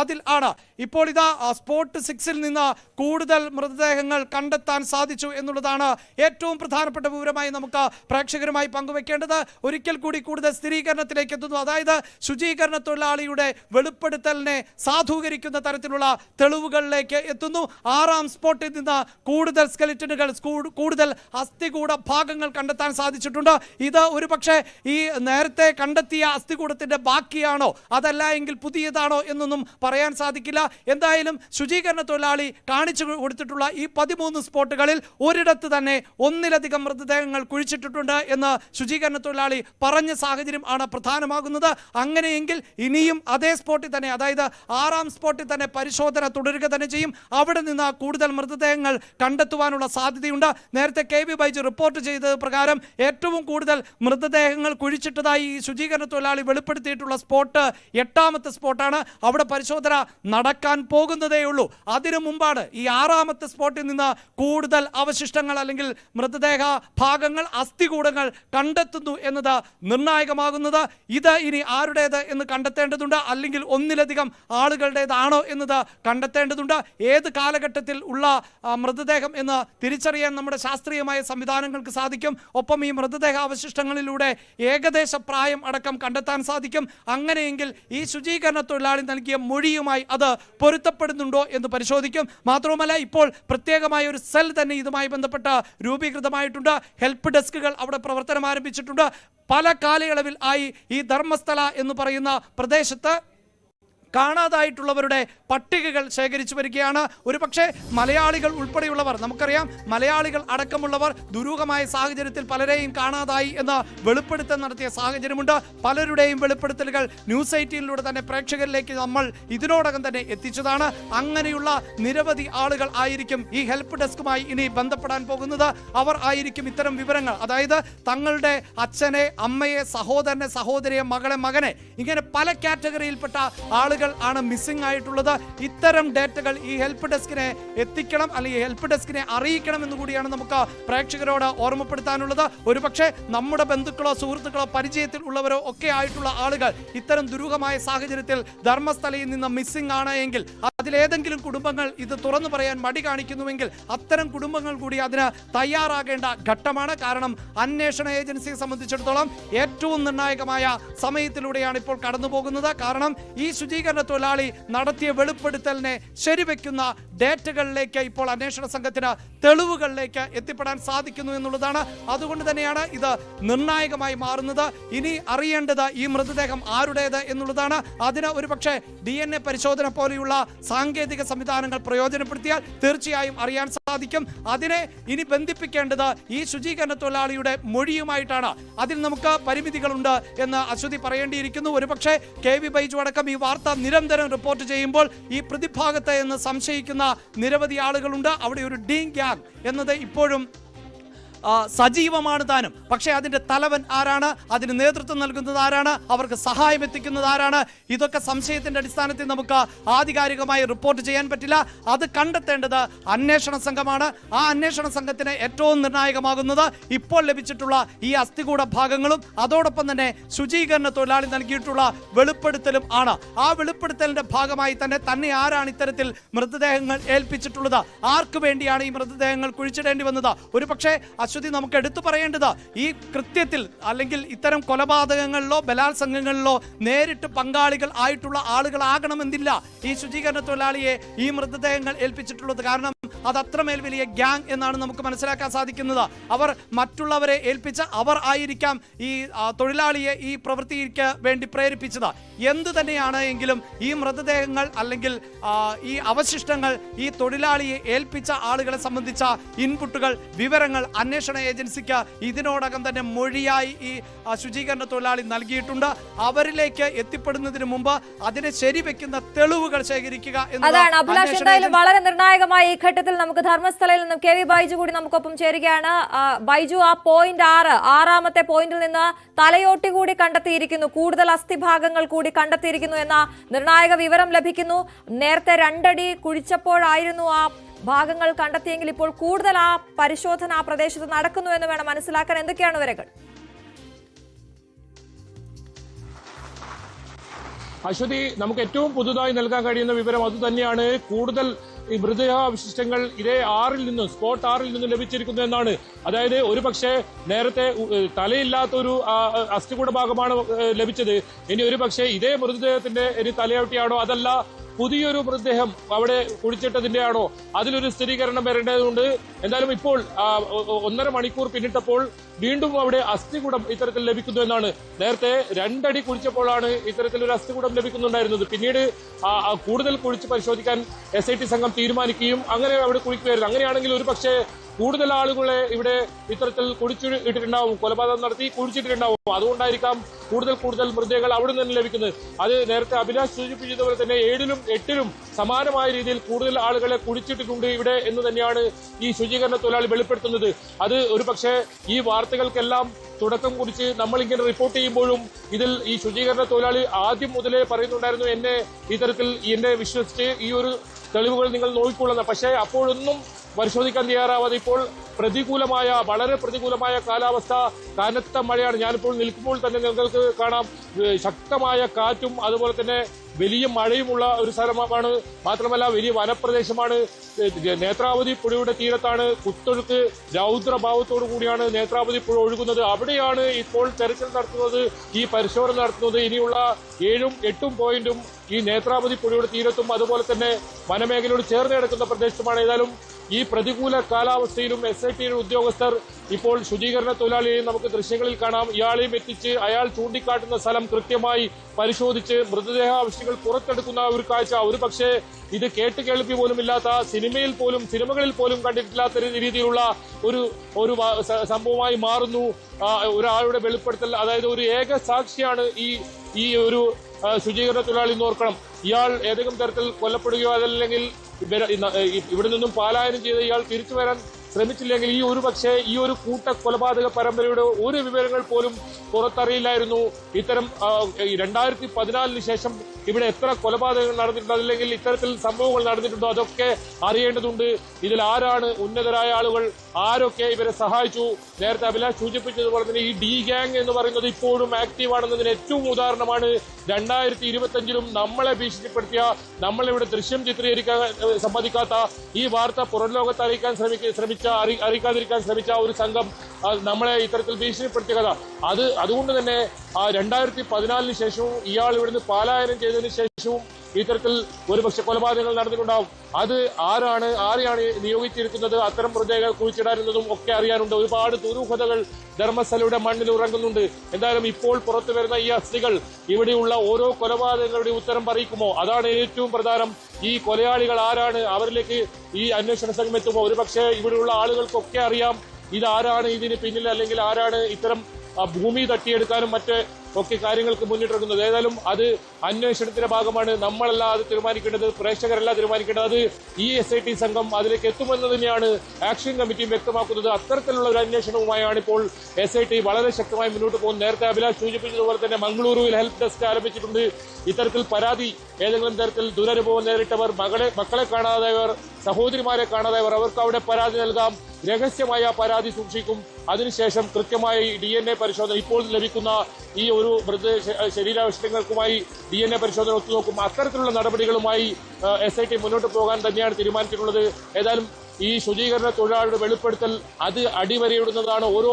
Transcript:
അതിൽ ആണ്. ഇപ്പോൾ ഇതാ സ്പോട്ട് സിക്സിൽ നിന്ന് കൂടുതൽ മൃതദേഹങ്ങൾ കണ്ടെത്താൻ സാധിച്ചു എന്നുള്ളതാണ് ഏറ്റവും പ്രധാനപ്പെട്ട വിവരമായി നമുക്ക് പ്രേക്ഷകരുമായി പങ്കുവെക്കേണ്ടത്. ഒരിക്കൽ കൂടി കൂടുതൽ സ്ഥിരീകരണത്തിലേക്ക് എത്തുന്നു. അതായത് ശുചീകരണ തൊഴിലാളിയുടെ വെളിപ്പെടുത്തലിനെ സാധൂകരിക്കുന്ന തരത്തിലുള്ള തെളിവുകളിലേക്ക് എത്തുന്നു. ആറാം സ്പോട്ടിൽ നിന്ന് കൂടുതൽ സ്കെലിറ്റനുകൾ കൂടുതൽ അസ്ഥികൂട ഭാഗങ്ങൾ കണ്ടെത്താൻ സാധിച്ചിട്ടുണ്ട്. ഇത് ഒരുപക്ഷെ ഈ നേരത്തെ കണ്ടെത്തിയ അസ്ഥികൂടത്തിന്റെ ബാക്കിയാണോ? അതല്ല എങ്കിൽ പുതിയതാണോ എന്നൊന്നും പറയാൻ സാധിക്കില്ല. എന്തായാലും ശുചീകരണ തൊഴിലാളി കാണിച്ചു കൊടുത്തിട്ടുള്ള ഈ പതിമൂന്ന് സ്പോട്ടുകളിൽ ഒരിടത്ത് തന്നെ ഒന്നിലധികം മൃതദേഹങ്ങൾ കുഴിച്ചിട്ടിട്ടുണ്ട് എന്ന് ശുചീകരണ തൊഴിലാളി പറഞ്ഞ സാഹചര്യം ആണ് പ്രധാനമാകുന്നത്. അങ്ങനെയെങ്കിൽ ഇനിയും അതേ സ്പോട്ടിൽ തന്നെ അതായത് ആറാം സ്പോട്ടിൽ തന്നെ പരിശോധന തുടരുക തന്നെ ചെയ്യും. അവിടെ നിന്ന് കൂടുതൽ മൃതദേഹങ്ങൾ കണ്ടെത്തുവാനുള്ള സാധ്യതയുണ്ട്. നേരത്തെ കെ വി ബൈജു റിപ്പോർട്ട് ചെയ്തത് പ്രകാരം ഏറ്റവും കൂടുതൽ മൃതദേഹങ്ങൾ കുഴിച്ചിട്ടതായി ഈ ശുചീകരണ തൊഴിലാളി വെളിപ്പെടുത്തിയിട്ടുള്ള സ്പോട്ട് എട്ടാമത്തെ സ്പോട്ടാണ്. അവിടെ പരിശോധന നടക്കാൻ പോകുന്നതേ ഉള്ളൂ. അതിനു മുമ്പാണ് ഈ ആറാമത്തെ സ്പോട്ടിൽ നിന്ന് കൂടുതൽ അവശിഷ്ടങ്ങൾ അല്ലെങ്കിൽ മൃതദേഹ ഭാഗങ്ങൾ അസ്ഥികൂടങ്ങൾ കണ്ടെത്തുന്നു എന്നത് നിർണായകമാകുന്നത്. ഇത് ഇനി ആരുടേത് എന്ന് കണ്ടെത്തേണ്ടതുണ്ട്? അല്ലെങ്കിൽ ഒന്നിലധികം ആളുകളുടേതാണോ എന്നത് കണ്ടെത്തേണ്ടതുണ്ട്? ഏത് കാലഘട്ടത്തിൽ ഉള്ള മൃതദേഹം എന്ന് തിരിച്ചറിയാൻ നമ്മുടെ ശാസ്ത്രീയമായ സംവിധാനങ്ങൾക്ക് സാധിക്കും. ഒപ്പം ഈ മൃതദേഹ അവശിഷ്ടങ്ങളിലൂടെ ഏകദേശ പ്രായം അടക്കം കണ്ടെത്താൻ സാധിക്കും. അങ്ങനെയെങ്കിൽ ഈ ശുചീകരണ തൊഴിലാളി നൽകിയ മൊഴിയുമായി അത് പൊരുത്തപ്പെടുന്നുണ്ടോ എന്ന് പരിശോധിക്കും. മാത്രവുമല്ല ഇപ്പോൾ പ്രത്യേകമായ ഒരു സെൽ തന്നെ ഇതുമായി ബന്ധപ്പെട്ട് രൂപീകൃതമായിട്ടുണ്ട്. ഹെൽപ്പ് ഡെസ്കുകൾ അവിടെ പ്രവർത്തനം ആരംഭിച്ചിട്ടുണ്ട്. പല കാലയളവിൽ ആയി ഈ ധർമ്മസ്ഥല എന്ന് പറയുന്ന പ്രദേശത്ത് കാണാതായിട്ടുള്ളവരുടെ പട്ടികകൾ ശേഖരിച്ചു വരികയാണ്. ഒരു പക്ഷേ മലയാളികൾ ഉൾപ്പെടെയുള്ളവർ നമുക്കറിയാം മലയാളികൾ അടക്കമുള്ളവർ ദുരൂഹമായ സാഹചര്യത്തിൽ പലരെയും കാണാതായി എന്ന് വെളിപ്പെടുത്തൽ നടത്തിയ സാഹചര്യമുണ്ട്. പലരുടെയും വെളിപ്പെടുത്തലുകൾ ന്യൂസ് എയ്റ്റീനിലൂടെ തന്നെ പ്രേക്ഷകരിലേക്ക് നമ്മൾ ഇതിനോടകം തന്നെ എത്തിച്ചതാണ്. അങ്ങനെയുള്ള നിരവധി ആളുകൾ ആയിരിക്കും ഈ ഹെൽപ്പ് ഡെസ്കുമായി ഇനി ബന്ധപ്പെടാൻ പോകുന്നത്. അവർ ആയിരിക്കും ഇത്തരം വിവരങ്ങൾ. അതായത് തങ്ങളുടെ അച്ഛനെ അമ്മയെ സഹോദരനെ സഹോദരിയെ മകളെ മകനെ ഇങ്ങനെ പല കാറ്റഗറിയിൽപ്പെട്ട ആളുകൾ ആണ് മിസ്സിംഗ് ആയിട്ടുള്ളത്. ഇത്തരം ഡേറ്റകൾ ഈ ഹെൽപ്പ് ഡെസ്കിനെ എത്തിക്കണം അല്ലെങ്കിൽ ഹെൽപ്പ് ഡെസ്കിനെ അറിയിക്കണം എന്ന് കൂടിയാണ് നമുക്ക് പ്രേക്ഷകരോട് ഓർമ്മപ്പെടുത്താനുള്ളത്. ഒരുപക്ഷെ നമ്മുടെ ബന്ധുക്കളോ സുഹൃത്തുക്കളോ പരിചയത്തിൽ ഉള്ളവരോ ഒക്കെ ആയിട്ടുള്ള ആളുകൾ ഇത്തരം ദുരൂഹമായ സാഹചര്യത്തിൽ ധർമ്മസ്ഥലയിൽ നിന്ന് മിസ്സിംഗ് ആണ് എങ്കിൽ അതിലേതെങ്കിലും കുടുംബങ്ങൾ ഇത് തുറന്നു പറയാൻ മടി കാണിക്കുന്നുവെങ്കിൽ അത്തരം കുടുംബങ്ങൾ കൂടി അതിന് തയ്യാറാകേണ്ട ഘട്ടമാണ്. കാരണം അന്വേഷണ ഏജൻസിയെ സംബന്ധിച്ചിടത്തോളം ഏറ്റവും നിർണായകമായ സമയത്തിലൂടെയാണ് ഇപ്പോൾ കടന്നു പോകുന്നത് കാരണം ഈ ശുചീകരണ തൊഴിലാളി നടത്തിയ വെളിപ്പെടുത്തലിനെ ശരിവെക്കുന്ന ഡേറ്റകളിലേക്ക് ഇപ്പോൾ അന്വേഷണ സംഘത്തിന് തെളിവുകളിലേക്ക് എത്തിപ്പെടാൻ സാധിക്കുന്നു എന്നുള്ളതാണ്. അതുകൊണ്ട് തന്നെയാണ് ഇത് നിർണായകമായി മാറുന്നത്. ഇനി അറിയേണ്ടത് ഈ മൃതദേഹം ആരുടേത് എന്നുള്ളതാണ്. അതിന് ഒരുപക്ഷെ ഡി പരിശോധന പോലെയുള്ള സാങ്കേതിക സംവിധാനങ്ങൾ പ്രയോജനപ്പെടുത്തിയാൽ തീർച്ചയായും അറിയാൻ സാധിക്കും. അതിനെ ഇനി ബന്ധിപ്പിക്കേണ്ടത് ഈ ശുചീകരണ തൊഴിലാളിയുടെ മൊഴിയുമായിട്ടാണ്. അതിൽ നമുക്ക് പരിമിതികളുണ്ട് എന്ന് അശ്വതി പറയേണ്ടിയിരിക്കുന്നു. ഒരുപക്ഷെ കെ വി ബൈജു അടക്കം ഈ വാർത്ത നിരന്തരം റിപ്പോർട്ട് ചെയ്യുമ്പോൾ ഈ പ്രതിഭാഗത്ത് എന്ന് സംശയിക്കുന്ന നിരവധി ആളുകളുണ്ട്. അവിടെ ഒരു ഡീ ഗ്യാങ് എന്നത് ഇപ്പോഴും സജീവമാണ് താനും. പക്ഷേ അതിന്റെ തലവൻ ആരാണ്? അതിന് നേതൃത്വം നൽകുന്നത് ആരാണ്? അവർക്ക് സഹായം എത്തിക്കുന്നത് ആരാണ്? ഇതൊക്കെ സംശയത്തിന്റെ അടിസ്ഥാനത്തിൽ നമുക്ക് ആധികാരികമായി റിപ്പോർട്ട് ചെയ്യാൻ പറ്റില്ല. അത് കണ്ടെത്തേണ്ടത് അന്വേഷണ സംഘമാണ്. ആ അന്വേഷണ സംഘത്തിന് ഏറ്റവും നിർണായകമാകുന്നത് ഇപ്പോൾ ലഭിച്ചിട്ടുള്ള ഈ അസ്ഥികൂട ഭാഗങ്ങളും അതോടൊപ്പം തന്നെ ശുചീകരണ തൊഴിലാളി നൽകിയിട്ടുള്ള വെളിപ്പെടുത്തലും ആണ്. ആ വെളിപ്പെടുത്തലിന്റെ ഭാഗമായി തന്നെ തന്നെ ആരാണ് ഇത്തരത്തിൽ മൃതദേഹങ്ങൾ ഏൽപ്പിച്ചിട്ടുള്ളത്? ആർക്ക് വേണ്ടിയാണ് ഈ മൃതദേഹങ്ങൾ കുഴിച്ചിടേണ്ടി വന്നത്? ഒരു പക്ഷേ അശ്വതി നമുക്ക് എടുത്തു പറയേണ്ടത്. ഈ കൃത്യത്തിൽ അല്ലെങ്കിൽ ഇത്തരം കൊലപാതകങ്ങളിലോ ബലാത്സംഗങ്ങളിലോ നേരിട്ട് പങ്കാളികൾ ആയിട്ടുള്ള ആളുകളാകണമെന്നില്ല ഈ ശുചീകരണ തൊഴിലാളിയെ ഈ മൃതദേഹങ്ങൾ ഏൽപ്പിച്ചിട്ടുള്ളത്. കാരണം അത് അത്രമേൽ വലിയ ഗ്യാങ് എന്നാണ് നമുക്ക് മനസ്സിലാക്കാൻ സാധിക്കുന്നത്. അവർ മറ്റുള്ളവരെ ഏൽപ്പിച്ച അവർ ആയിരിക്കാം ഈ തൊഴിലാളിയെ ഈ പ്രവൃത്തിക്ക് വേണ്ടി പ്രേരിപ്പിച്ചത്. എന്തു തന്നെയാണ് എങ്കിലും ഈ മൃതദേഹങ്ങൾ അല്ലെങ്കിൽ ഈ അവശിഷ്ടങ്ങൾ ഈ തൊഴിലാളിയെ ഏൽപ്പിച്ച ആളുകളെ സംബന്ധിച്ച ഇൻപുട്ടുകൾ വിവരങ്ങൾ അന്വേഷണ ഏജൻസിക്ക് ഇതിനോടകം തന്നെ മൊഴിയായി ഈ ശുചീകരണ തൊഴിലാളി നൽകിയിട്ടുണ്ട്. അവരിലേക്ക് എത്തിപ്പെടുന്നതിന് മുമ്പ് അതിനെ ശരിവെക്കുന്ന തെളിവുകൾ ശേഖരിക്കുക അതാണ് അഭിലാഷ് എന്തായാലും വളരെ നിർണായകമായ ഈ ഘട്ടത്തിൽ നമുക്ക് ധർമ്മസ്ഥലയിൽ നിന്നും കെ വി ബൈജു കൂടി നമുക്കൊപ്പം ചേരുകയാണ്. ബൈജു ആ പോയിന്റ് ആറ് ആറാമത്തെ പോയിന്റിൽ നിന്ന് തലയോട്ടി കൂടി കണ്ടെത്തിയിരിക്കുന്നു. കൂടുതൽ അസ്ഥിഭാഗങ്ങൾ കൂടി കണ്ടെത്തിയിരിക്കുന്നു എന്ന നിർണായക വിവരം ലഭിക്കുന്നു. നേരത്തെ രണ്ടടി കുഴിച്ചപ്പോഴായിരുന്നു ആ ഭാഗങ്ങൾ കണ്ടെത്തിയെങ്കിൽ ഇപ്പോൾ കൂടുതൽ ആ പരിശോധന ആ പ്രദേശത്ത് നടക്കുന്നു എന്ന് വേണം മനസ്സിലാക്കാൻ. എന്തൊക്കെയാണ് വരകൾ അശ്വതി നമുക്ക് ഏറ്റവും പുതുതായി നൽകാൻ കഴിയുന്ന വിവരം അത് തന്നെയാണ്. കൂടുതൽ ഈ മൃതദേഹാവശിഷ്ടങ്ങൾ ഇതേ ആറിൽ നിന്നും സ്പോട്ട് ആറിൽ നിന്നും ലഭിച്ചിരിക്കുന്നു എന്നാണ്. അതായത് ഒരു പക്ഷേ നേരത്തെ തലയില്ലാത്ത ഒരു അസ്ഥികൂട ഭാഗമാണ് ലഭിച്ചത്. ഇനി ഒരു പക്ഷേ ഇതേ മൃതദേഹത്തിന്റെ ഇനി തലയോട്ടിയാണോ? അതല്ല പുതിയൊരു മൃതദേഹം അവിടെ കുഴിച്ചിട്ടതിന്റെ ആണോ അതിലൊരു സ്ഥിരീകരണം വരേണ്ടതുണ്ട്. എന്തായാലും ഇപ്പോൾ ഒന്നര മണിക്കൂർ പിന്നിട്ടപ്പോൾ വീണ്ടും അവിടെ അസ്ഥികൂടം ഇത്തരത്തിൽ ലഭിക്കുന്നു എന്നാണ്. നേരത്തെ രണ്ടടി കുഴിച്ചപ്പോഴാണ് ഇത്തരത്തിലൊരു അസ്ഥികൂടം ലഭിക്കുന്നുണ്ടായിരുന്നത്. പിന്നീട് കൂടുതൽ കുഴിച്ച് പരിശോധിക്കാൻ എസ് സംഘം തീരുമാനിക്കുകയും അങ്ങനെ അവിടെ കുഴിക്കുകയായിരുന്നു. അങ്ങനെയാണെങ്കിൽ ഒരു പക്ഷേ കൂടുതൽ ആളുകളെ ഇവിടെ ഇത്തരത്തിൽ കുടിച്ചു ഇട്ടിട്ടുണ്ടാവും കൊലപാതകം നടത്തി കുടിച്ചിട്ടുണ്ടാവും അതുകൊണ്ടായിരിക്കാം കൂടുതൽ കൂടുതൽ മൃതദേഹങ്ങൾ അവിടെ നിന്ന് ലഭിക്കുന്നത്. അത് നേരത്തെ അഭിലാഷ് സൂചിപ്പിച്ചതുപോലെ തന്നെ ഏഴിലും എട്ടിലും സമാനമായ രീതിയിൽ കൂടുതൽ ആളുകളെ കുഴിച്ചിട്ടിട്ടുണ്ട് ഇവിടെ എന്ന് തന്നെയാണ് ഈ ശുചീകരണ തൊഴിലാളി വെളിപ്പെടുത്തുന്നത്. അത് ഒരുപക്ഷേ ഈ വാർത്തകൾക്കെല്ലാം തുടക്കം കുറിച്ച് നമ്മൾ ഇങ്ങനെ റിപ്പോർട്ട് ചെയ്യുമ്പോഴും ഇതിൽ ഈ ശുചീകരണ തൊഴിലാളി ആദ്യം മുതലേ പറയുന്നുണ്ടായിരുന്നു എന്നെ ഇത്തരത്തിൽ എന്നെ വിശ്വസിച്ച് ഈ ഒരു തെളിവുകൾ നിങ്ങൾ നോക്കിക്കൊള്ളുന്നത് പക്ഷേ അപ്പോഴൊന്നും പരിശോധിക്കാൻ തയ്യാറാവാതെ ഇപ്പോൾ പ്രതികൂലമായ വളരെ പ്രതികൂലമായ കാലാവസ്ഥ കനത്ത മഴയാണ്. ഞാനിപ്പോൾ നിൽക്കുമ്പോൾ തന്നെ നിങ്ങൾക്ക് കാണാം. ശക്തമായ കാറ്റും അതുപോലെ തന്നെ വലിയ മഴയുമുള്ള ഒരു സ്ഥലമാണ്. മാത്രമല്ല വലിയ വനപ്രദേശമാണ്. നേത്രാവതി പുഴയുടെ തീരത്താണ് കുത്തൊഴുക്ക് രൗദ്രഭാവത്തോടു കൂടിയാണ് നേത്രാവതി പുഴ ഒഴുകുന്നത്. അവിടെയാണ് ഇപ്പോൾ തെരച്ചിൽ നടത്തുന്നത് ഈ പരിശോധന നടത്തുന്നത്. ഇനിയുള്ള ഏഴും എട്ടും പോയിന്റും ഈ നേത്രാവതി പുഴയുടെ തീരത്തും അതുപോലെ തന്നെ വനമേഖലയോട് ചേർന്ന് കിടക്കുന്ന പ്രദേശത്തുമാണ്. ഏതായാലും ഈ പ്രതികൂല കാലാവസ്ഥയിലും എസ് ഐ ടിയുടെ ഉദ്യോഗസ്ഥർ ഇപ്പോൾ ശുചീകരണ തൊഴിലാളിയെയും നമുക്ക് ദൃശ്യങ്ങളിൽ കാണാം. ഇയാളെയും എത്തിച്ച് അയാൾ ചൂണ്ടിക്കാട്ടുന്ന സ്ഥലം കൃത്യമായി പരിശോധിച്ച് മൃതദേഹാവശികൾ പുറത്തെടുക്കുന്ന ഒരു കാഴ്ച. ഒരു പക്ഷേ ഇത് കേട്ട് കേൾപ്പി പോലും ഇല്ലാത്ത സിനിമയിൽ പോലും സിനിമകളിൽ പോലും കണ്ടിട്ടില്ലാത്ത രീതിയിലുള്ള ഒരു ഒരു സംഭവമായി മാറുന്നു. ഒരാളുടെ വെളിപ്പെടുത്തൽ അതായത് ഒരു ഏക സാക്ഷിയാണ് ഈ ഈ ഒരു ശുചീകരണ തൊഴിലാളി എന്ന് ഓർക്കണം. ഇയാൾ ഏതെങ്കിലും തരത്തിൽ കൊല്ലപ്പെടുകയോ അതല്ലെങ്കിൽ ഇവിടെ നിന്നും പാലായനം ചെയ്ത് ഇയാൾ തിരിച്ചു വരാൻ ശ്രമിച്ചില്ലെങ്കിൽ ഈ ഒരു പക്ഷേ ഈ ഒരു കൂട്ട കൊലപാതക പരമ്പരയുടെ ഒരു വിവരങ്ങൾ പോലും പുറത്തറിയില്ലായിരുന്നു. ഇത്തരം രണ്ടായിരത്തി പതിനാലിന് ശേഷം ഇവിടെ എത്ര കൊലപാതകങ്ങൾ നടന്നിട്ടുണ്ട് അല്ലെങ്കിൽ ഇത്തരത്തിൽ സംഭവങ്ങൾ നടന്നിട്ടുണ്ടോ അതൊക്കെ അറിയേണ്ടതുണ്ട്. ഇതിൽ ആരാണ് ഉന്നതരായ ആളുകൾ ആരൊക്കെ ഇവരെ സഹായിച്ചു? നേരത്തെ അഭിലാഷ് സൂചിപ്പിച്ചതുപോലെ തന്നെ ഈ ഡി ഗ്യാങ് എന്ന് പറയുന്നത് ഇപ്പോഴും ആക്റ്റീവ് ആണെന്നതിന് ഏറ്റവും ഉദാഹരണമാണ്. രണ്ടായിരത്തി ഇരുപത്തിയഞ്ചിലും നമ്മളെ ഭീഷണിപ്പെടുത്തിയ നമ്മളിവിടെ ദൃശ്യം ചിത്രീകരിക്കാൻ സമ്മതിക്കാത്ത ഈ വാർത്ത പുറം ലോകത്ത് അറിയിക്കാൻ ശ്രമിക്ക ശ്രമിച്ച അറി- അറിയിക്കാതിരിക്കാൻ ശ്രമിച്ച ഒരു സംഘം നമ്മളെ ഇത്തരത്തിൽ ഭീഷണിപ്പെടുത്തിയ കഥ. അത് അതുകൊണ്ട് തന്നെ രണ്ടായിരത്തി പതിനാലിന് ശേഷവും ഇയാൾ ഇവിടുന്ന് പലായനം ചെയ്തതിനു ശേഷവും ഇത്തരത്തിൽ ഒരുപക്ഷെ കൊലപാതകങ്ങൾ നടന്നിട്ടുണ്ടാവും. അത് ആരാണ് ആരെയാണ് നിയോഗിച്ചിരിക്കുന്നത് അത്തരം മൃതദേഹങ്ങൾ കുഴിച്ചിടാനെന്നതും ഒക്കെ അറിയാനുണ്ട്. ഒരുപാട് ദുരൂഹതകൾ ധർമ്മസ്ഥലയുടെ മണ്ണിൽ ഉറങ്ങുന്നുണ്ട്. എന്തായാലും ഇപ്പോൾ പുറത്തു വരുന്ന ഈ അസ്ഥികൾ ഇവിടെയുള്ള ഓരോ കൊലപാതകങ്ങളുടെ ഉത്തരം പറയിക്കുമോ? അതാണ് ഏറ്റവും പ്രധാനം. ഈ കൊലയാളികൾ ആരാണ്? അവരിലേക്ക് ഈ അന്വേഷണ സംഘം എത്തുമോ? ഒരുപക്ഷെ ഇവിടെയുള്ള ആളുകൾക്കൊക്കെ അറിയാം ഇതാരാണ് ഇതിന് പിന്നിൽ അല്ലെങ്കിൽ ആരാണ് ഇത്തരം ഭൂമി തട്ടിയെടുക്കാനും മറ്റ് ഒക്കെ കാര്യങ്ങൾക്ക് മുന്നിട്ടിറങ്ങുന്നത്. ഏതായാലും അത് അന്വേഷണത്തിന്റെ ഭാഗമാണ്. നമ്മളല്ല അത് തീരുമാനിക്കേണ്ടത് പ്രേക്ഷകരല്ല തീരുമാനിക്കേണ്ടത് അത് ഈ എസ് ഐ ടി സംഘം അതിലേക്ക് എത്തുമെന്ന് തന്നെയാണ് ആക്ഷൻ കമ്മിറ്റിയും വ്യക്തമാക്കുന്നത്. അത്തരത്തിലുള്ള ഒരു അന്വേഷണവുമായാണ് ഇപ്പോൾ എസ് ഐ ടി വളരെ ശക്തമായി മുന്നോട്ട് പോകുന്നത്. നേരത്തെ അഭിലാഷ് സൂചിപ്പിച്ചതുപോലെ തന്നെ മംഗളൂരുവിൽ ഹെൽപ്പ് ഡെസ്ക് ആരംഭിച്ചിട്ടുണ്ട്. ഇത്തരത്തിൽ പരാതി ഏതെങ്കിലും തരത്തിൽ ദുരനുഭവം നേരിട്ടവർ മകളെ മക്കളെ കാണാതായവർ സഹോദരിമാരെ കാണാതായവർ അവർക്ക് അവിടെ പരാതി നൽകാം. രഹസ്യമായ പരാതി സൂക്ഷിക്കും. അതിനുശേഷം കൃത്യമായി ഡി എൻ എ പരിശോധന ഇപ്പോൾ ലഭിക്കുന്ന ഈ ഒരു മൃത ശരീരാവശിഷ്ടങ്ങൾക്കുമായി ഡി എൻ എ പരിശോധന ഒത്തുനോക്കും. അത്തരത്തിലുള്ള നടപടികളുമായി എസ് ഐ ടി മുന്നോട്ട് പോകാൻ തന്നെയാണ് തീരുമാനിച്ചിട്ടുള്ളത്. ഏതായാലും ഈ ശുചീകരണ തൊഴിലാളിയുടെ വെളിപ്പെടുത്തൽ അത് അടിവരയിടുന്നതാണ്. ഓരോ